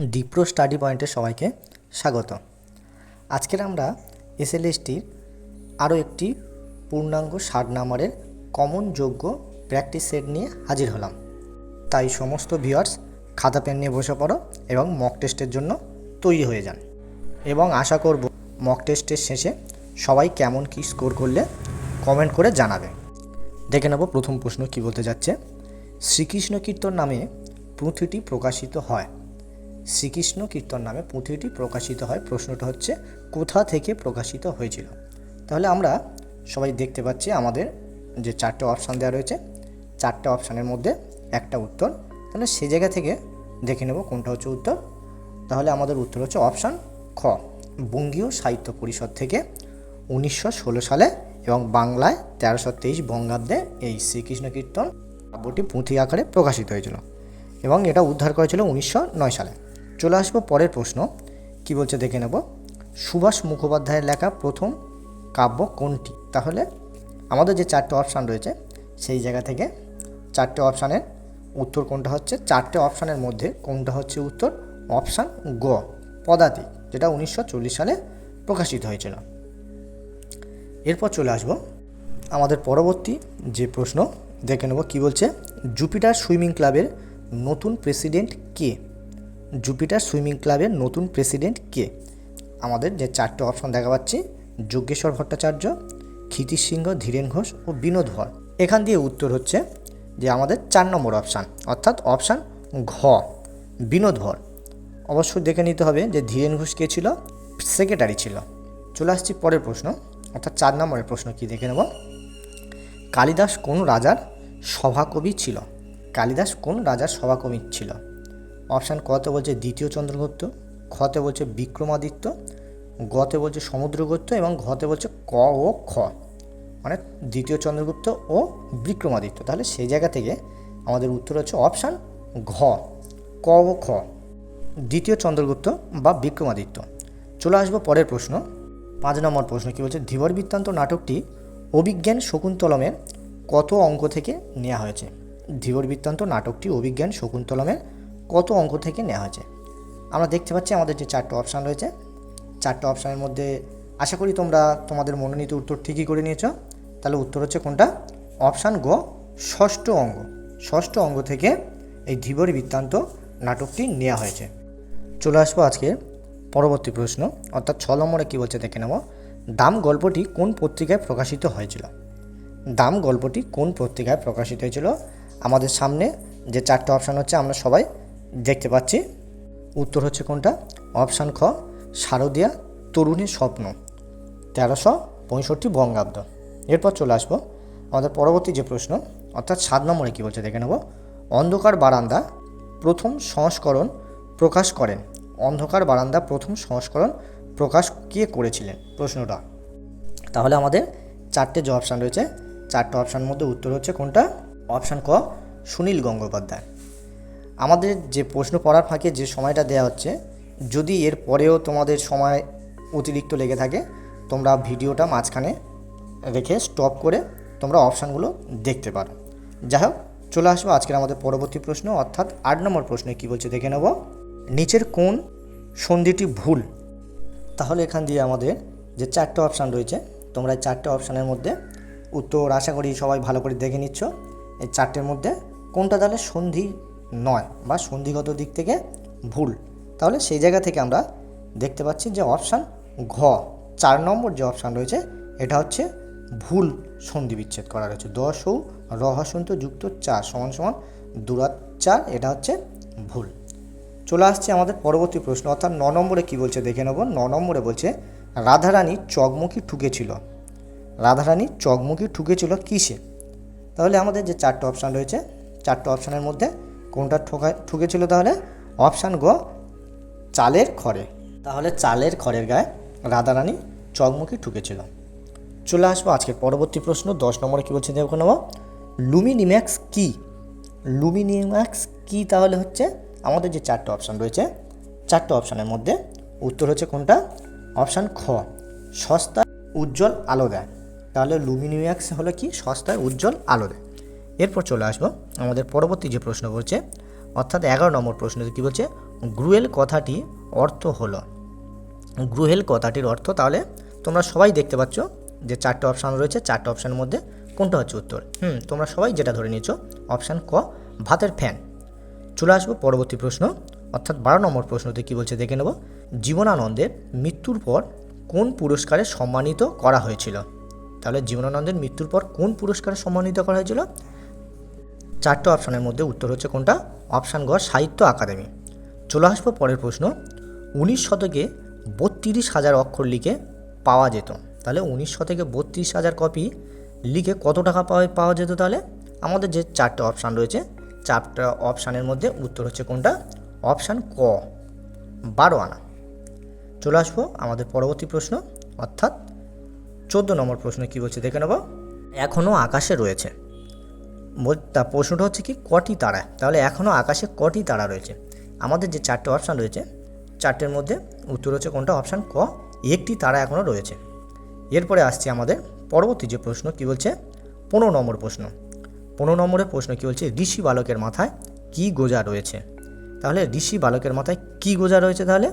ডিপ্রো study পয়েন্টে সবাইকে স্বাগত। আজকের আমরা এসএলএসটির আরও একটি পূর্ণাঙ্গ ষাট নাম্বারের কমন যোগ্য প্র্যাকটিস সেট নিয়ে হাজির হলাম। তাই সমস্ত ভিউয়ার্স খাতা পেন নিয়ে বসে পড়ো এবং মক টেস্টের জন্য তৈরি হয়ে যান। এবং আশা করব মক টেস্টের শেষে সবাই কেমন কী স্কোর করলে কমেন্ট করে জানাবে। দেখে নেব প্রথম প্রশ্ন কি বলতে যাচ্ছে। শ্রীকৃষ্ণ কীর্তন নামে পুঁথিটি প্রকাশিত হয়। শ্রীকৃষ্ণ কীর্তন নামে পুঁথিটি প্রকাশিত হয়। প্রশ্নটা হচ্ছে, কোথা থেকে প্রকাশিত হয়েছিল? তাহলে আমরা সবাই দেখতে পাচ্ছি আমাদের যে চারটে অপশান দেওয়া রয়েছে। চারটে অপশানের মধ্যে একটা উত্তর। তাহলে সে জায়গা থেকে দেখে নেব কোনটা হচ্ছে উত্তর। তাহলে আমাদের উত্তর হচ্ছে অপশান খ। বঙ্গীয় সাহিত্য পরিষদ থেকে উনিশশো ষোলো সালে এবং বাংলায় তেরোশো তেইশ বঙ্গাব্দে এই শ্রীকৃষ্ণ কীর্তন কাব্যটি পুঁথি আকারে প্রকাশিত হয়েছিল এবং এটা উদ্ধার করেছিল উনিশশো নয় সালে। চলে আসব পরের প্রশ্ন। কি বলছে দেখে নেব। সুভাষ মুখোপাধ্যায়ের লেখা প্রথম কাব্য কোনটি? তাহলে আমাদের যে চারটে অপশান রয়েছে, সেই জায়গা থেকে চারটে অপশানের উত্তর কোনটা হচ্ছে? চারটে অপশানের মধ্যে কোনটা হচ্ছে উত্তর? অপশান গ, পদাতিক, যেটা উনিশশো চল্লিশ সালে প্রকাশিত হয়েছিল। এরপর চলে আসব আমাদের পরবর্তী যে প্রশ্ন, দেখে নেব কী বলছে। জুপিটার সুইমিং ক্লাবের নতুন প্রেসিডেন্ট কে? জুপিটার সুইমিং ক্লাবের নতুন প্রেসিডেন্ট কে? আমাদের যে চারটে অপশন দেখা পাচ্ছি যজ্ঞেশ্বর ভট্টাচার্য, ক্ষিতিশ সিংহ, ধীরেন ঘোষ ও বিনোদ ভর। এখান দিয়ে উত্তর হচ্ছে যে আমাদের চার নম্বর অপশান অর্থাৎ অপশান ঘ, বিনোদ ভর। অবশ্যই দেখে নিতে হবে যে ধীরেন ঘোষ কে ছিল? সেক্রেটারি ছিল। চলে আসছি পরের প্রশ্ন, অর্থাৎ চার নম্বরের প্রশ্ন কি দেখে নেব? কালিদাস কোন রাজার সভাকবি ছিল? কালিদাস কোন রাজার সভাকবি ছিল? অপশান কতে বলছে দ্বিতীয় চন্দ্রগুপ্ত, খতে বলছে বিক্রমাদিত্য, গতে বলছে সমুদ্রগুপ্ত এবং ঘতে বলছে ক ও খ। মানে দ্বিতীয় চন্দ্রগুপ্ত ও বিক্রমাদিত্য। তাহলে সেই জায়গা থেকে আমাদের উত্তর হচ্ছে অপশান ঘ, ক ও খ। দ্বিতীয় চন্দ্রগুপ্ত বা বিক্রমাদিত্য। চলে আসব পরের প্রশ্ন। পাঁচ নম্বর প্রশ্ন কী বলছে? ধীবর বৃত্তান্ত নাটকটি অভিজ্ঞান শকুন্তলমের কত অঙ্ক থেকে নেওয়া হয়েছে? ধীবর বৃত্তান্ত নাটকটি অভিজ্ঞান শকুন্তলমের কত অঙ্ক থেকে নেওয়া হয়েছে আমরা দেখতে পাচ্ছি আমাদের যে চারটে অপশান রয়েছে, চারটে অপশানের মধ্যে আশা করি তোমরা তোমাদের মনোনীত উত্তর ঠিকই করে নিয়েছ। তাহলে উত্তর হচ্ছে কোনটা? অপশান গ, ষষ্ঠ অঙ্গ ষষ্ঠ অঙ্গ থেকে এই ধীবর বৃত্তান্ত নাটকটি নেওয়া হয়েছে। চলে আসব আজকে পরবর্তী প্রশ্ন, অর্থাৎ ছ নম্বরে কী বলছে দেখে নেব। দাম গল্পটি কোন পত্রিকায় প্রকাশিত হয়েছিল? দাম গল্পটি কোন পত্রিকায় প্রকাশিত হয়েছিল? আমাদের সামনে যে চারটে অপশান হচ্ছে আমরা সবাই দেখতে পাচ্ছি। উত্তর হচ্ছে কোনটা? অপশান খ, শারদিয়া তরুণীর স্বপ্ন, তেরোশো পঁয়ষট্টি বঙ্গাব্দ। এরপর চলে আসব আমাদের পরবর্তী যে প্রশ্ন, অর্থাৎ সাত নম্বরে কী বলছে দেখে নেব। অন্ধকার বারান্দা প্রথম সংস্করণ প্রকাশ করেন। অন্ধকার বারান্দা প্রথম সংস্করণ প্রকাশ কে করেছিলেন? প্রশ্নটা। তাহলে আমাদের চারটে যে অপশান রয়েছে, চারটে অপশানের মধ্যে উত্তর হচ্ছে কোনটা? অপশান ক, সুনীল গঙ্গোপাধ্যায়। আমাদের যে প্রশ্ন পড়ার ফাঁকে যে সময়টা দেওয়া হচ্ছে, যদি এর পরেও তোমাদের সময় অতিরিক্ত লেগে থাকে, তোমরা ভিডিওটা মাঝখানে রেখে স্টপ করে তোমরা অপশানগুলো দেখতে পারো। যাই হোক, চলে আসব আজকের আমাদের পরবর্তী প্রশ্ন, অর্থাৎ আট নম্বর প্রশ্নে কী বলছে দেখে নেব। নিচের কোন সন্ধিটি ভুল? তাহলে এখান দিয়ে আমাদের যে চারটে অপশান রয়েছে, তোমরা এই চারটে অপশানের মধ্যে উত্তর আশা করি সবাই ভালো করে দেখে নিচ্ছ। এই চারটের মধ্যে কোনটা তাহলে সন্ধি নয় বা সন্ধিগত দিক থেকে ভুল। তাহলে সেই জায়গা থেকে আমরা দেখতে পাচ্ছি যে অপশান ঘ, চার নম্বর যে অপশান রয়েছে, এটা হচ্ছে ভুল সন্ধি বিচ্ছেদ করা রয়েছে। দশ ও রহসন্ত যুক্ত চার সমান সমান দুরাত চার, এটা হচ্ছে ভুল। চলে আসছে আমাদের পরবর্তী প্রশ্ন, অর্থাৎ ন নম্বরে কী বলছে দেখে নেব। ন নম্বরে বলছে, রাধারানী চকমুখী ঠুকেছিল। রাধারানী চকমুখী ঠুকেছিল কিসে? তাহলে আমাদের যে চারটে অপশান রয়েছে, চারটে অপশানের মধ্যে কোনটা ঠোকা ঠুকেছিল তাহলে? অপশান গ, চালের খড়ে। তাহলে চালের খড়ের গায়ে রাধারানী চকমুখী ঠুকেছিল। চলে আসব আজকের পরবর্তী প্রশ্ন, দশ নম্বরে কী বলছে দেখো নেব লুমিনিম্যাক্স কী? লুমিনিম্যাক্স কী তাহলে হচ্ছে? আমাদের যে চারটে অপশান রয়েছে, চারটে অপশানের মধ্যে উত্তর হচ্ছে কোনটা? অপশান খ সস্তা উজ্জ্বল আলো দেয়। তাহলে লুমিনিম্যাক্স হলো কি? সস্তায় উজ্জ্বল আলো দেয়। এরপর চলে আসব আমাদের পরবর্তী যে প্রশ্ন বলছে, অর্থাৎ এগারো নম্বর প্রশ্ন কী বলছে, গ্রুয়েল কথাটি অর্থ হলো। গ্রুহেল কথাটির অর্থ তাহলে তোমরা সবাই দেখতে পাচ্ছ যে চারটে অপশান রয়েছে, চারটে অপশানের মধ্যে কোনটা হচ্ছে উত্তর। হুম, তোমরা সবাই যেটা ধরে নিয়েছো, অপশান ক, ভাতের ফ্যান। চলে আসব পরবর্তী প্রশ্ন, অর্থাৎ বারো নম্বর প্রশ্নতে কী বলছে দেখে নেব। জীবনানন্দের মৃত্যুর পর কোন পুরস্কারে সম্মানিত করা হয়েছিল? তাহলে জীবনানন্দের মৃত্যুর পর কোন পুরস্কারে সম্মানিত করা হয়েছিল? চারটে অপশানের মধ্যে উত্তর হচ্ছে কোনটা? অপশান গ, সাহিত্য আকাদেমি চলে আসব পরের প্রশ্ন। উনিশ শতকে বত্রিশ হাজার অক্ষর লিখে পাওয়া যেত। তাহলে উনিশ শতকে বত্রিশ হাজার কপি লিখে কত টাকা পাওয়া পাওয়া যেত তাহলে? আমাদের যে চারটে অপশান রয়েছে, চারটা অপশানের মধ্যে উত্তর হচ্ছে কোনটা? অপশান ক বারো আনা চলে আসব আমাদের পরবর্তী প্রশ্ন। অর্থাৎ চোদ্দ নম্বর প্রশ্ন কী বলছে দেখে নেব। এখনও আকাশে রয়েছে। তা প্রশ্নটা হচ্ছে কি, কটি তারা? তাহলে এখনও আকাশে কটি তারা রয়েছে? আমাদের যে চারটে অপশান রয়েছে, চারটের মধ্যে উত্তর হচ্ছে কোনটা? অপশান ক, একটি তারা এখনও রয়েছে। এরপরে আসছে আমাদের পরবর্তী যে প্রশ্ন, কি বলছে? পনেরো নম্বর প্রশ্ন। পনেরো নম্বরের প্রশ্ন কি বলছে? ঋষি বালকের মাথায় কি গোজা রয়েছে? তাহলে ঋষি বালকের মাথায় কি গোজা রয়েছে তাহলে?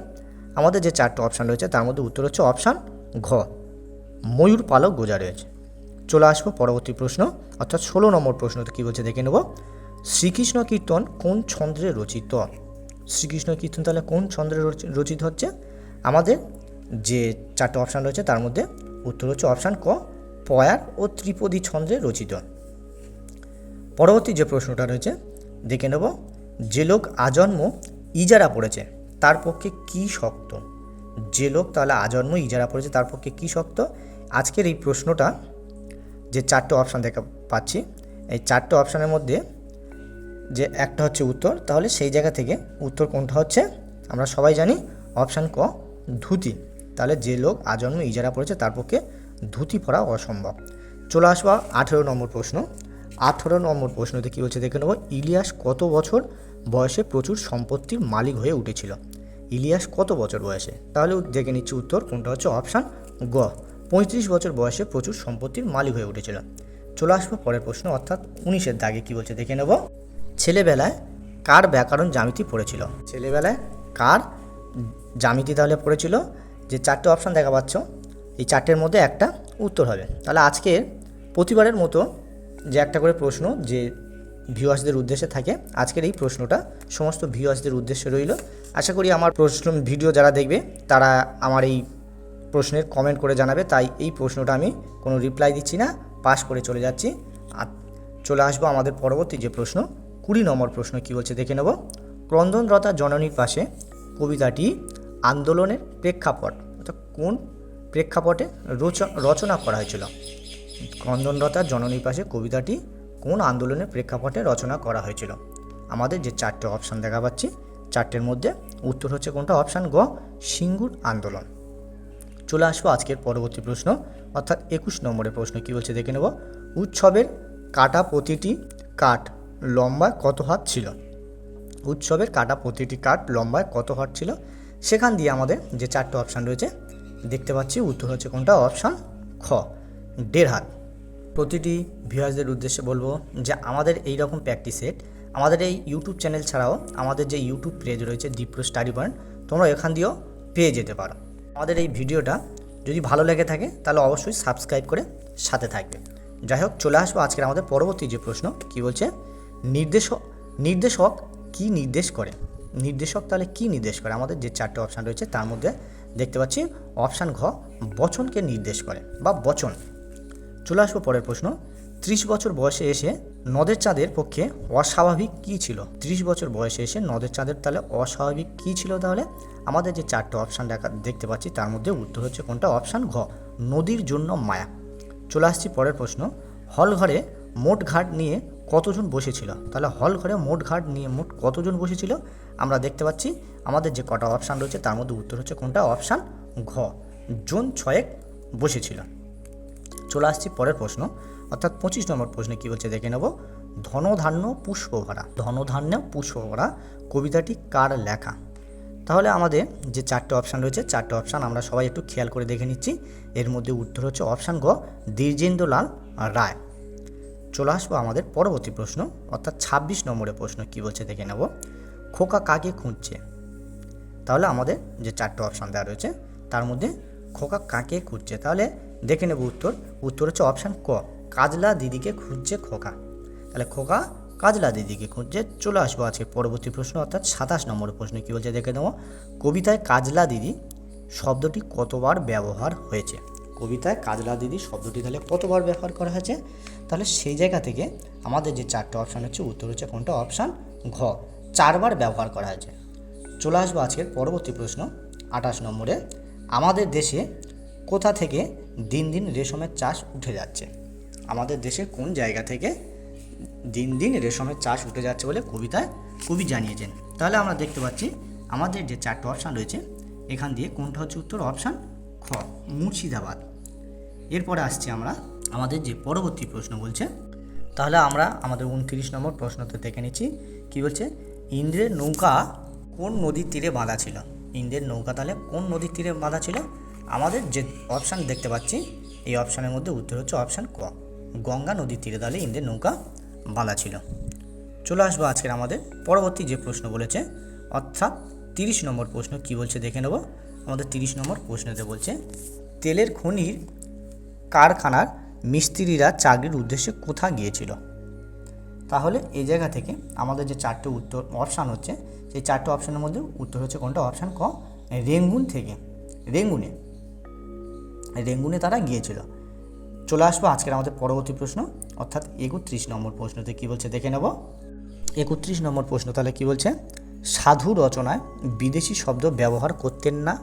আমাদের যে চারটে অপশান রয়েছে, তার মধ্যে উত্তর হচ্ছে অপশান ঘ। ময়ূর পালক গোজা রয়েছে। চলে আসব পরবর্তী প্রশ্ন, অর্থাৎ ষোলো নম্বর প্রশ্নতে কী বলছে দেখে নেব। শ্রীকৃষ্ণ কীর্তন কোন ছন্দ্রে রচিত? শ্রীকৃষ্ণ কীর্তন তাহলে কোন ছন্দ্রে রচি- রচিত হচ্ছে? আমাদের যে চারটে অপশান রয়েছে তার মধ্যে উত্তর হচ্ছে অপশান ক, পয়ার ও ত্রিপদী ছন্দ্রে রচিত। পরবর্তী যে প্রশ্নটা রয়েছে দেখে নেব, যে লোক আজন্ম ইজারা পড়েছে তার পক্ষে কি শক্ত? যে লোক তাহলে আজন্ম ইজারা পড়েছে তার পক্ষে কি শক্ত? আজকের এই প্রশ্নটা যে চারটে অপশান দেখা পাচ্ছি, এই চারটে অপশানের মধ্যে যে একটা হচ্ছে উত্তর, তাহলে সেই জায়গা থেকে উত্তর কোনটা হচ্ছে? আমরা সবাই জানি অপশান ক, ধুতি। তাহলে যে লোক আজন্ম ইজারা পড়েছে তার পক্ষে ধুতি পরা অসম্ভব। চলে আসবা আঠেরো নম্বর প্রশ্ন। আঠেরো নম্বর প্রশ্নতে কী বলছে দেখে নেব, ইলিয়াস কত বছর বয়সে প্রচুর সম্পত্তির মালিক হয়ে উঠেছিল? ইলিয়াস কত বছর বয়সে? তাহলে দেখে নিচ্ছি উত্তর, কোনটা হচ্ছে অপশান গ। পঁয়ত্রিশ বছর বয়সে প্রচুর সম্পত্তির মালিক হয়ে উঠেছিল। চলে আসব পরের প্রশ্ন, অর্থাৎ উনিশের দাগে কী বলছে দেখে নেব। ছেলেবেলায় কার ব্যাকরণ জ্যামিতি পড়েছিল? ছেলেবেলায় কার জ্যামিতি তাহলে পড়েছিল? যে চারটে অপশান দেখা পাচ্ছ, এই চারটের মধ্যে একটা উত্তর হবে। তাহলে আজকের প্রতিবারের মতো যে একটা করে প্রশ্ন যে ভিউয়ার্সদের উদ্দেশ্যে থাকে, আজকের এই প্রশ্নটা সমস্ত ভিউয়ার্সদের উদ্দেশ্যে রইল। আশা করি আমার প্রশ্ন ভিডিও যারা দেখবে, তারা আমার এই প্রশ্নের কমেন্ট করে জানাবে, তাই এই প্রশ্নটা আমি কোনো রিপ্লাই দিচ্ছি না পাস করে চলে যাচ্ছি। আর চলে আসব আমাদের পরবর্তী যে প্রশ্ন, কুড়ি নম্বর প্রশ্ন কী বলছে দেখে নেব। ক্রন্দনরতা জননীর পাশে কবিতাটি আন্দোলনের প্রেক্ষাপট, অর্থাৎ কোন প্রেক্ষাপটে রচ- রচনা করা হয়েছিল? ক্রন্দনরতা জননীর পাশে কবিতাটি কোন আন্দোলনের প্রেক্ষাপটে রচনা করা হয়েছিল? আমাদের যে চারটে অপশান দেখা পাচ্ছি, চারটের মধ্যে উত্তর হচ্ছে কোনটা? অপশান গ, সিঙ্গুর আন্দোলন। চলে আসব আজকের পরবর্তী প্রশ্ন। অর্থাৎ একুশ নম্বরের প্রশ্ন কী বলছে দেখে নেব। উৎসবের কাটা প্রতিটি কাঠ লম্বায় কত হাত ছিল? উৎসবের কাটা প্রতিটি কাঠ লম্বায় কত হাত ছিল? সেখান দিয়ে আমাদের যে চারটে অপশান রয়েছে, দেখতে পাচ্ছি। উত্তর হচ্ছে কোনটা? অপশান খ। দেড় হাত। প্রতিটি ভিউয়ার্সদের উদ্দেশ্যে বলব যে আমাদের এই রকম প্র্যাকটিস সেট আমাদের এই ইউটিউব চ্যানেল ছাড়াও আমাদের যে ইউটিউব পেজ রয়েছে দীপ্র স্টাডি পয়েন্ট তোমরা এখান দিয়েও পেয়ে যেতে পারো। আমাদের এই ভিডিওটা যদি ভালো লেগে থাকে, তাহলে অবশ্যই সাবস্ক্রাইব করে সাথে থাকবে। যাই হোক, চলে আসব আজকের আমাদের পরবর্তী যে প্রশ্ন, কি বলছে? নির্দেশক নির্দেশক কি নির্দেশ করে? নির্দেশক তাহলে কি নির্দেশ করে? আমাদের যে চারটে অপশান রয়েছে, তার মধ্যে দেখতে পাচ্ছি অপশান ঘ, বচনকে নির্দেশ করে বা বচন। চলে আসব পরের প্রশ্ন। ত্রিশ বছর বয়সে এসে নদের চাঁদের পক্ষে অস্বাভাবিক কী ছিল? ত্রিশ বছর বয়সে এসে নদের চাঁদের তাহলে অস্বাভাবিক কী ছিল তাহলে? আমাদের যে চারটে অপশান দেখা, দেখতে পাচ্ছি, তার মধ্যে উত্তর হচ্ছে কোনটা? অপশান ঘ, নদীর জন্য মায়া। চলে আসছি পরের প্রশ্ন। হল ঘরে মোট ঘাট নিয়ে কতজন বসেছিল? তাহলে হল ঘরে মোট ঘাট নিয়ে মোট কতজন বসেছিল? আমরা দেখতে পাচ্ছি, আমাদের যে কটা অপশান রয়েছে, তার মধ্যে উত্তর হচ্ছে কোনটা? অপশান ঘ, জন ছয়েক বসেছিল। চলে আসছি পরের প্রশ্ন। অর্থাৎ পঁচিশ নম্বর প্রশ্নে কী বলছে দেখে নেব। ধনধান্য পুষ্পভরা ধনধান্য পুষ্পভরা কবিতাটি কার লেখা? তাহলে আমাদের যে চারটে অপশান রয়েছে, চারটে অপশান আমরা সবাই একটু খেয়াল করে দেখে নিচ্ছি। এর মধ্যে উত্তর হচ্ছে অপশান গ, দ্বিজেন্দ্রলাল রায়। চলে আসব আমাদের পরবর্তী প্রশ্ন, অর্থাৎ ছাব্বিশ নম্বরের প্রশ্ন কী বলছে দেখে নেব। খোকা কাকে খুঁজছে? তাহলে আমাদের যে চারটে অপশান দেওয়া রয়েছে, তার মধ্যে খোকা কাকে খুঁজছে? তাহলে দেখে নেব উত্তর। উত্তর হচ্ছে অপশান ক। কাজলা দিদিকে খুঁজছে খোকা। তাহলে খোকা, কাজলা দিদিকে খুঁজছে, চলে আসব আজকে পরবর্তী প্রশ্ন, অর্থাৎ সাতাশ নম্বর প্রশ্ন, কী বলছে দেখে নেব। কবিতায় কাজলা দিদি শব্দটি কতবার ব্যবহার হয়েছে? কবিতায় কাজলা দিদি শব্দটি তাহলে কতবার ব্যবহার করা হয়েছে? তাহলে সেই জায়গা থেকে আমাদের যে চারটে অপশান হচ্ছে, উত্তর হচ্ছে কোনটা? অপশান ঘ। চারবার ব্যবহার করা হয়েছে। চলে আসব আজকের পরবর্তী প্রশ্ন, আঠাশ নম্বরে। আমাদের দেশে কোথা থেকে দিন দিন রেশমের চাষ উঠে যাচ্ছে? আমাদের দেশের কোন জায়গা থেকে দিন দিন রেশমের চাষ উঠে যাচ্ছে বলে কবিতায় কবি জানিয়েছেন। তাহলে আমরা দেখতে পাচ্ছি আমাদের যে চারটে অপশান রয়েছে, এখান দিয়ে কোনটা হচ্ছে উত্তর? অপশান খ, মুর্শিদাবাদ। এরপরে আসছি আমরা আমাদের যে পরবর্তী প্রশ্ন বলছে, তাহলে আমরা আমাদের উনত্রিশ নম্বর প্রশ্নতে দেখে নিচ্ছি, কী বলছে? ইন্দ্রের নৌকা কোন নদীর তীরে বাঁধা ছিল? ইন্দ্রের নৌকা তাহলে কোন নদীর তীরে বাঁধা ছিল? আমাদের যে অপশান দেখতে পাচ্ছি, এই অপশানের মধ্যে উত্তর হচ্ছে অপশান ক। গঙ্গা নদীর তীরে তাহলে ইন্দ্রের নৌকা বাঁধা ছিল। চলে আসব আজকের আমাদের পরবর্তী যে প্রশ্ন বলেছে, অর্থাৎ তিরিশ নম্বর প্রশ্ন কি বলছে দেখে নেব। আমাদের তিরিশ নম্বর প্রশ্নতে বলছে, তেলের খনির কারখানার মিস্ত্রিরা চাকরির উদ্দেশ্যে কোথা গিয়েছিল? তাহলে এই জায়গা থেকে আমাদের যে চারটে উত্তর অপশান হচ্ছে, সেই চারটে অপশানের মধ্যে উত্তর হচ্ছে কোনটা? অপশান ক, রেঙ্গুন থেকে। রেঙ্গুনে। রেঙ্গুনে তারা গিয়েছিল। চলে আসব আজকের আমাদের পরবর্তী প্রশ্ন, অর্থাৎ একত্রিশ নম্বর প্রশ্নতে কী বলছে দেখে নেব। একত্রিশ নম্বর প্রশ্ন তাহলে কী বলছে? সাধু রচনায় বিদেশি শব্দ ব্যবহার করতেন না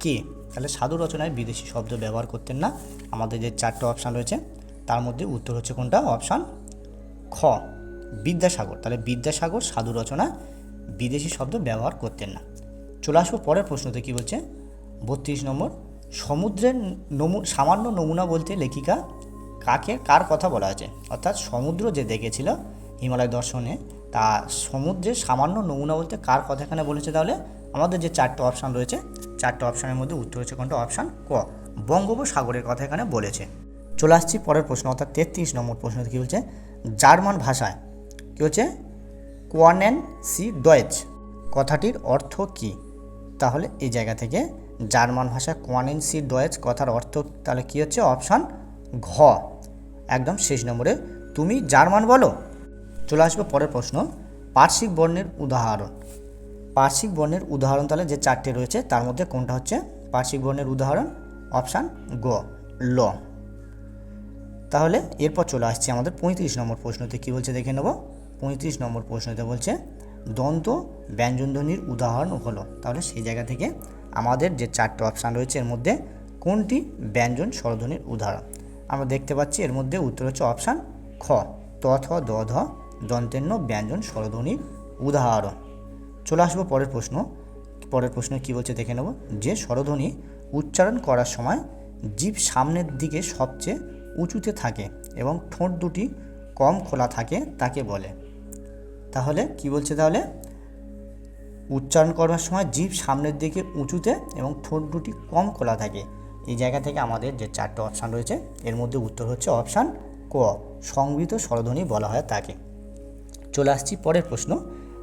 কে? তাহলে সাধু রচনায় বিদেশি শব্দ ব্যবহার করতেন না, আমাদের যে চারটে অপশান রয়েছে, তার মধ্যে উত্তর হচ্ছে কোনটা? অপশান খ, বিদ্যাসাগর। তাহলে বিদ্যাসাগর সাধু রচনা বিদেশি শব্দ ব্যবহার করতেন না। চলে আসব পরের প্রশ্নতে কী বলছে? বত্রিশ নম্বর সমুদ্রের নমু, সামান্য নমুনা বলতে লেখিকা কাকে, কার কথা বলা আছে অর্থাৎ সমুদ্র যে দেখেছিল হিমালয় দর্শনে, তা সমুদ্রের সামান্য নমুনা বলতে কার কথা এখানে বলেছে তাহলে? আমাদের যে চারটে অপশান রয়েছে, চারটে অপশানের মধ্যে উত্তর হচ্ছে কোনটা? অপশান ক। বঙ্গোপসাগরের কথা এখানে বলেছে। চলে আসছি পরের প্রশ্ন, অর্থাৎ তেত্রিশ নম্বর প্রশ্ন কী বলছে? জার্মান ভাষায় কী হচ্ছে কোয়ানেন সি ডয়েচ। কথাটির অর্থ কী? তাহলে এই জায়গা থেকে জার্মান ভাষায় কোয়ানেন সি ডয়েচ কথার অর্থ তাহলে কী হচ্ছে? অপশান ঘ। একদম শেষ নম্বরে। তুমি জার্মান বলো? চলে আসবে পরের প্রশ্ন। পার্শ্বিক বর্ণের উদাহরণ। পার্শ্বিক বর্ণের উদাহরণ তাহলে যে চারটে রয়েছে, তার মধ্যে কোনটা হচ্ছে? পার্শ্বিক বর্ণের উদাহরণ, অপশান গ, ল। তাহলে এরপর চলে আসছে আমাদের পঁয়ত্রিশ নম্বর প্রশ্নতে। কী বলছে? দেখে নেব। পঁয়ত্রিশ নম্বর প্রশ্নতে বলছে, দন্ত ব্যঞ্জনধ্বনির উদাহরণ হলো। তাহলে সেই জায়গা থেকে আমাদের যে চারটে অপশান রয়েছে, এর মধ্যে কোনটি ব্যঞ্জন স্বরধ্বনির উদাহরণ? আমরা দেখতে পাচ্ছি এর মধ্যে উত্তর হচ্ছে অপশান খ, ত, থ, দ, ধ, দন্তেন্য ব্যঞ্জন স্বরধ্বনির উদাহরণ। চলে আসব পরের প্রশ্ন। পরের প্রশ্ন কি বলছে দেখে নেব। যে স্বরধ্বনি উচ্চারণ করার সময় জীব সামনের দিকে সবচেয়ে উঁচুতে থাকে এবং ঠোঁট দুটি কম খোলা থাকে তাকে বলে। তাহলে কি বলছে তাহলে? উচ্চারণ করার সময় জিভ সামনের দিকে উঁচুতে এবং ঠোঁট দুটি কম খোলা থাকে। এই জায়গা থেকে আমাদের যে চারটে অপশান রয়েছে, এর মধ্যে উত্তর হচ্ছে অপশান ক সংবৃত স্বরধ্বনি বলা হয় তাকে। চলে আসছি পরের প্রশ্ন,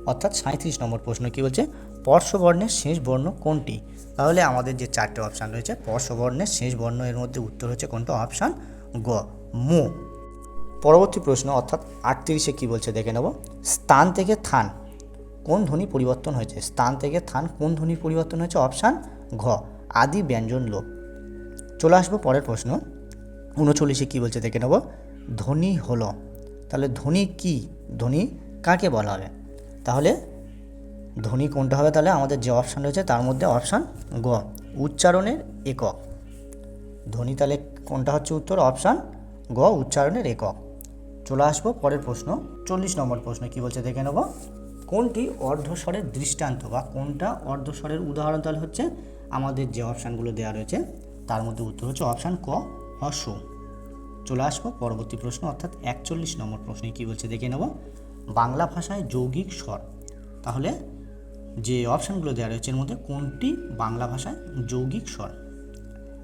অর্থাৎ সাঁত্রিশ নম্বর প্রশ্ন কী বলছে? পর্শবর্ণের শেষ বর্ণ কোনটি? তাহলে আমাদের যে চারটে অপশান রয়েছে পর্শবর্ণের শেষ বর্ণ, এর মধ্যে উত্তর হচ্ছে কোনটা? অপশান গ, মু। পরবর্তী প্রশ্ন, অর্থাৎ আটত্রিশে কী বলছে? দেখে নেব। স্থান থেকে থান কোন ধ্বনি পরিবর্তন হয়েছে? স্থান থেকে থান কোন ধ্বনির পরিবর্তন হয়েছে? অপশান ঘ, আদি ব্যঞ্জন লোপ। চলে আসব পরের প্রশ্ন। উনচল্লিশে কী বলছে? দেখে নেব। ধ্বনি হলো। তাহলে ধ্বনি কি? ধ্বনি কাকে বলা হবে? তাহলে ধ্বনি কোনটা হবে? তাহলে আমাদের যে অপশান রয়েছে, তার মধ্যে অপশান গ, উচ্চারণের একক। ধ্বনি তাহলে কোনটা হচ্ছে উত্তর? অপশান গ, উচ্চারণের একক। চলে আসব পরের প্রশ্ন। চল্লিশ নম্বর প্রশ্ন কি বলছে? দেখে নেব। কোনটি অর্ধস্বরের দৃষ্টান্ত বা কোনটা অর্ধস্বরের উদাহরণ তাহলে হচ্ছে আমাদের যে অপশানগুলো দেওয়া রয়েছে, তার মধ্যে উত্তর হচ্ছে অপশান ক হর্ষ চলে আসব পরবর্তী প্রশ্ন, অর্থাৎ একচল্লিশ নম্বর প্রশ্নে কী বলছে দেখে নেব। বাংলা ভাষায় যৌগিক স্বর, তাহলে যে অপশানগুলো দেওয়া রয়েছে এর মধ্যে কোনটি বাংলা ভাষায় যৌগিক স্বর?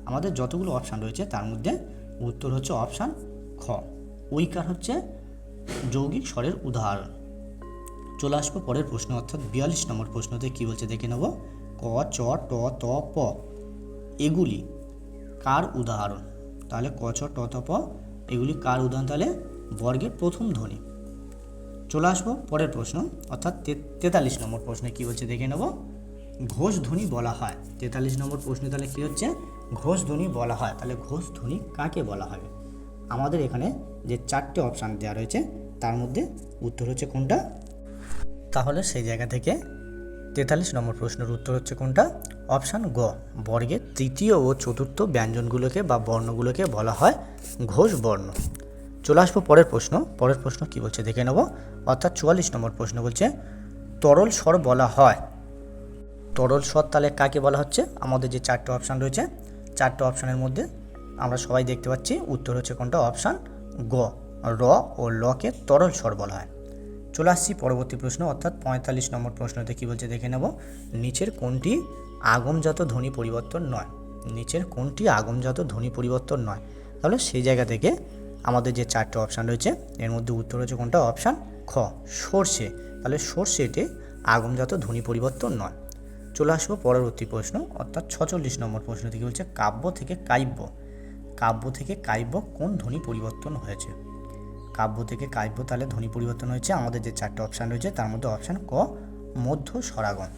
আমাদের যতগুলো অপশান রয়েছে তার মধ্যে উত্তর হচ্ছে অপশান খ। ঐকার হচ্ছে যৌগিক স্বরের উদাহরণ। চলে আসব পরের প্রশ্ন, অর্থাৎ বিয়াল্লিশ নম্বর প্রশ্নতে কী বলছে দেখে নেব। ক, চ, ট, ত, প। এগুলি কার উদাহরণ? তাহলে ক, চ, ট, ত, প, এগুলি কার উদাহরণ? তাহলে বর্গের প্রথম ধ্বনি। চলে আসব পরের প্রশ্ন, অর্থাৎ তেতাল্লিশ নম্বর প্রশ্নে কী বলছে দেখে নেব। ঘোষ ধ্বনি বলা হয়। তেতাল্লিশ নম্বর প্রশ্নে তাহলে কী হচ্ছে? ঘোষ ধ্বনি বলা হয়। তাহলে ঘোষ ধ্বনি কাকে বলা হবে? আমাদের এখানে যে চারটে অপশান দেওয়া রয়েছে, তার মধ্যে উত্তর হচ্ছে কোনটা? তাহলে সেই জায়গা থেকে তেতাল্লিশ নম্বর প্রশ্নের উত্তর হচ্ছে কোনটা? অপশান গ। বর্গের তৃতীয় ও চতুর্থ ব্যঞ্জনগুলোকে বা বর্ণগুলোকে বলা হয় ঘোষ বর্ণ। চলে আসব পরের প্রশ্ন। পরের প্রশ্ন কি বলছে দেখে নেব। অর্থাৎ চুয়াল্লিশ নম্বর প্রশ্ন বলছে, তরল স্বর বলা হয়। তরল স্বর তাহলে কাকে বলা হচ্ছে? আমাদের যে চারটে অপশান রয়েছে, চারটে অপশানের মধ্যে আমরা সবাই দেখতে পাচ্ছি, উত্তর হচ্ছে কোনটা? অপশান গ। র ও লকে তরল স্বর বলা হয়। চলে আসছি, পরবর্তী প্রশ্ন, অর্থাৎ পঁয়তাল্লিশ নম্বর প্রশ্নতে কী বলছে দেখে নেব। নিচের কোনটি আগমজাত ধ্বনি পরিবর্তন নয়? নিচের কোনটি আগমজাত ধ্বনি পরিবর্তন নয়? তাহলে সেই জায়গা থেকে আমাদের যে চারটে অপশান রয়েছে, এর মধ্যে উত্তর হচ্ছে কোনটা? অপশান খ, সর্ষে। তাহলে সর্ষেতে আগমজাত ধ্বনি পরিবর্তন নয়। চলে আসব পরবর্তী প্রশ্ন, অর্থাৎ ছচল্লিশ নম্বর প্রশ্ন থেকে বলছে? কাব্য থেকে কাব্য। কাব্য থেকে কাব্য কোন ধ্বনি পরিবর্তন হয়েছে? কাব্য থেকে কাব্য, তাহলে ধ্বনি পরিবর্তন হয়েছে। আমাদের যে চারটে অপশান রয়েছে, তার মধ্যে অপশান ক, মধ্য স্বরাগম।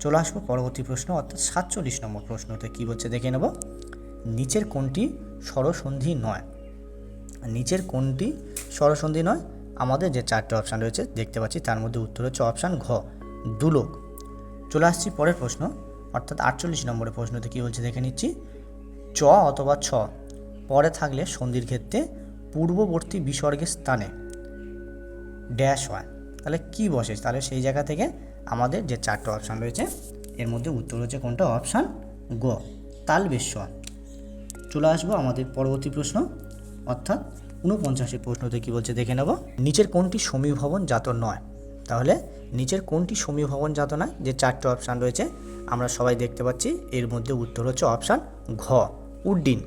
চলে আসব পরবর্তী প্রশ্ন, অর্থাৎ সাতচল্লিশ নম্বর প্রশ্নতে। কী বলছে? দেখে নেব। নিচের কোনটি স্বরসন্ধি নয়? নিচের কোনটি স্বরসন্ধি নয়? আমাদের যে চারটে অপশান রয়েছে, দেখতে পাচ্ছি, তার মধ্যে উত্তর হচ্ছে অপশান ঘ, দুলোক। চলে আসছি পরের প্রশ্ন, অর্থাৎ আটচল্লিশ নম্বরের প্রশ্নতে। কী বলছে? দেখে নিচ্ছি। চ অথবা ছ, পরে থাকলে সন্ধির ক্ষেত্রে পূর্ববর্তী বিসর্গের স্থানে ড্যাশ হয় তাহলে কি বসে? তাহলে সেই জায়গা থেকে আমাদের যে চারটে অপশান রয়েছে, এর মধ্যে উত্তর হচ্ছে কোনটা? অপশান গ তালবেশ্বর। চলে আসব আমাদের পরবর্তী প্রশ্ন। অর্থাৎ ঊনপঞ্চাশের প্রশ্নতে কী বলছে দেখে নেব। নিচের কোনটি সমীভবন জাত নয়? তাহলে নিচের কোনটি সমীভবন জাত নয়? যে চারটে অপশান রয়েছে, আমরা সবাই দেখতে পাচ্ছি। এর মধ্যে উত্তর হচ্ছে অপশান ঘ। উড্ডিন।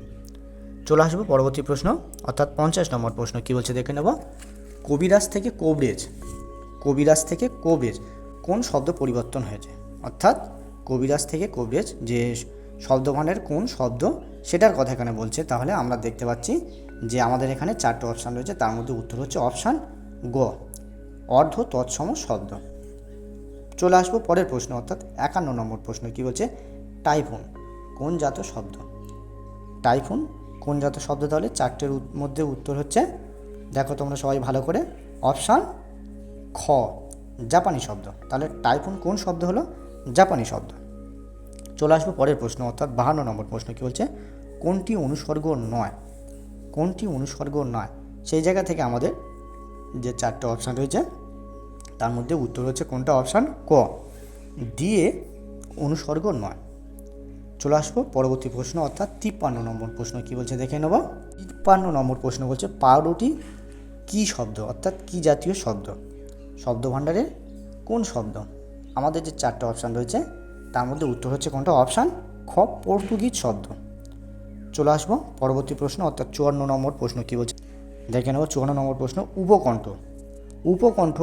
চলে আসব পরবর্তী প্রশ্ন, অর্থাৎ পঞ্চাশ নম্বর প্রশ্ন, কী বলছে দেখে নেব? কবিরাজ থেকে কোবরেজ, কবিরাজ থেকে কোবরেজ কোন শব্দ পরিবর্তন হয়েছে? অর্থাৎ কবিরাজ থেকে কোবরেজ, যে শব্দভাণ্ডের কোন শব্দ, সেটার কথা এখানে বলছে। তাহলে আমরা দেখতে পাচ্ছি যে আমাদের এখানে চারটে অপশান রয়েছে, তার মধ্যে উত্তর হচ্ছে অপশান গ, অর্ধ তৎসম শব্দ। চলে আসব পরের প্রশ্ন, অর্থাৎ একান্ন নম্বর প্রশ্ন, কী বলছে? টাইফুন, কোন জাত শব্দ? টাইফুন কোন জাতীয় শব্দ তাহলে? চারটের মধ্যে উত্তর হচ্ছে, দেখো তোমরা সবাই ভালো করে, অপশান খ, জাপানি শব্দ। তাহলে টাইফুন কোন শব্দ হলো? জাপানি শব্দ। চলে আসব পরের প্রশ্ন, অর্থাৎ বাহান্ন নম্বর প্রশ্ন, কী বলছে? কোনটি অনুসর্গ নয়? কোনটি অনুসর্গ নয়? সেই জায়গা থেকে আমাদের যে চারটে অপশান রয়েছে, তার মধ্যে উত্তর হচ্ছে কোনটা? অপশান ক। দিয়ে অনুসর্গ নয়। চলে আসব। পরবর্তী প্রশ্ন, অর্থাৎ তিপ্পান্ন নম্বর প্রশ্ন কী বলছে? দেখে নেব। তিপ্পান্ন নম্বর প্রশ্ন বলছে, পাউরুটি কী শব্দ? অর্থাৎ কী জাতীয় শব্দ? শব্দ ভাণ্ডারের কোন শব্দ? আমাদের যে চারটে অপশান রয়েছে, তার মধ্যে উত্তর হচ্ছে কোনটা? অপশান খ, পর্তুগিজ শব্দ। চলে আসব। পরবর্তী প্রশ্ন, অর্থাৎ চুয়ান্ন নম্বর প্রশ্ন কী বলছে? দেখে নেব, চুয়ান্ন নম্বর প্রশ্ন, উপকণ্ঠ। উপকণ্ঠ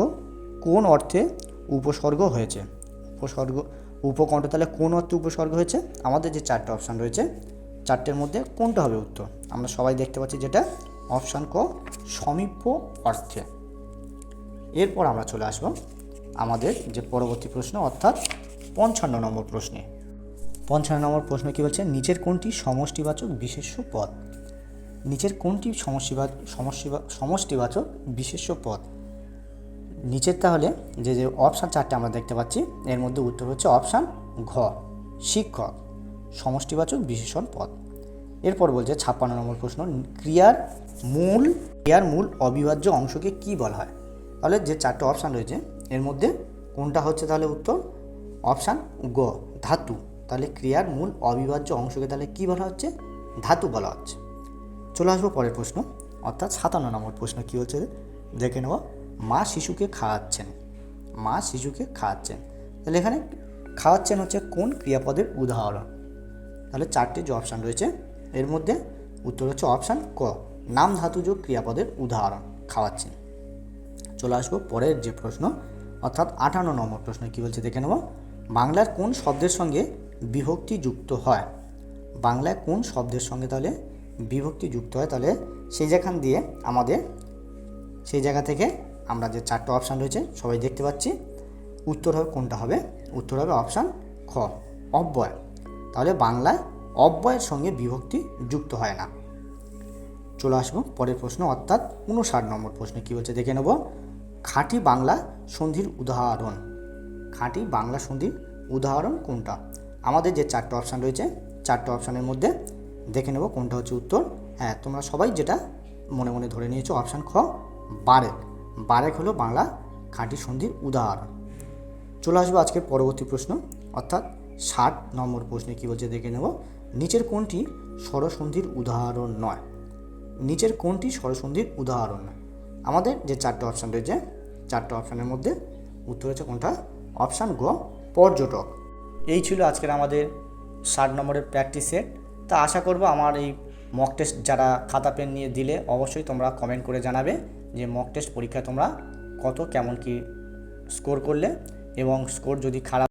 কোন অর্থে উপসর্গ হয়েছে? উপসর্গ উপকণ্ঠ তাহলে কোন অর্থে উপসর্গ হয়েছে? আমাদের যে চারটে অপশান রয়েছে, চারটের মধ্যে কোনটা হবে উত্তর? আমরা সবাই দেখতে পাচ্ছি যেটা অপশান ক সমীপ্য অর্থে। এরপর আমরা চলে আসব আমাদের যে পরবর্তী প্রশ্ন, অর্থাৎ পঞ্চান্ন নম্বর প্রশ্নে। পঞ্চান্ন নম্বর প্রশ্ন কী বলছে? নিচের কোনটি সমষ্টিবাচক বিশেষ্য পদ? নিচের কোনটি সমষ্টিবা সমষ্টিবা, সমষ্টিবাচক বিশেষ্য পদ? নিচের তাহলে যে যে অপশান চারটে আমরা দেখতে পাচ্ছি, এর মধ্যে উত্তর হচ্ছে অপশান ঘ, শিক্ষক, সমষ্টিবাচক বিশেষণ পদ। এরপর বলছে ছাপ্পান্ন নম্বর প্রশ্ন, ক্রিয়ার মূল ক্রিয়ার মূল অবিভাজ্য অংশকে কি বলা হয়? তাহলে যে চারটে অপশান রয়েছে, এর মধ্যে কোনটা হচ্ছে তাহলে উত্তর? অপশান গ, ধাতু। তাহলে ক্রিয়ার মূল অবিভাজ্য অংশকে তাহলে কি বলা হচ্ছে? ধাতু বলা হচ্ছে। চলে আসব পরের প্রশ্ন, অর্থাৎ সাতান্ন নম্বর প্রশ্ন কী হচ্ছে দেখে নেওয়া মা শিশুকে খাওয়াচ্ছেন। মা শিশুকে খাওয়াচ্ছেন। তাহলে এখানে খাওয়াচ্ছেন হচ্ছে কোন ক্রিয়াপদের উদাহরণ? তাহলে চারটে যে অপশান রয়েছে, এর মধ্যে উত্তর হচ্ছে অপশান ক, নাম ধাতুযোগ ক্রিয়াপদের উদাহরণ, খাওয়াচ্ছেন। চলে আসব পরের যে প্রশ্ন, অর্থাৎ আঠান্ন নম্বর প্রশ্ন কী বলছে দেখে নেব। বাংলার কোন শব্দের সঙ্গে বিভক্তি যুক্ত হয়? বাংলায় কোন শব্দের সঙ্গে তাহলে বিভক্তি যুক্ত হয়? তাহলে সেই যেখান দিয়ে আমাদের, সেই জায়গা থেকে আমরা যে চারটে অপশান রয়েছে, সবাই দেখতে পাচ্ছি। উত্তর হবে কোনটা হবে? উত্তর হবে অপশান খ, অব্যয়। তাহলে বাংলায় অব্যয়ের সঙ্গে বিভক্তি যুক্ত হয় না। চলে আসব পরের প্রশ্ন, অর্থাৎ উনষাট নম্বর প্রশ্ন কী হচ্ছে দেখে নেব। খাঁটি বাংলা সন্ধির উদাহরণ। খাঁটি বাংলা সন্ধির উদাহরণ কোনটা? আমাদের যে চারটে অপশান রয়েছে, চারটে অপশানের মধ্যে দেখে নেব কোনটা হচ্ছে উত্তর। হ্যাঁ তোমরা সবাই যেটা মনে মনে ধরে নিয়েছো অপশান খ বারেক বারেক হলো বাংলা খাঁটি সন্ধির উদাহরণ। চলে আসব আজকের পরবর্তী প্রশ্ন, অর্থাৎ ষাট নম্বর প্রশ্নে কী বলছে দেখে নেব। নিচের কোনটি স্বরসন্ধির উদাহরণ নয়? নিচের কোনটি স্বরসন্ধির উদাহরণ নয়? আমাদের যে চারটে অপশান রয়েছে, চারটে অপশানের মধ্যে উত্তর হচ্ছে কোনটা? অপশান গ, পর্যটক। এই ছিল আজকের আমাদের ষাট নম্বরের প্র্যাকটিস সেট তা আশা করব আমার এই মক টেস্ট যারা খাতা পেন নিয়ে দিলে অবশ্যই তোমরা কমেন্ট করে জানাবে। যে মক টেস্ট পরীক্ষা তোমরা কত কেমন কি স্কোর করলে এবং স্কোর যদি খারাপ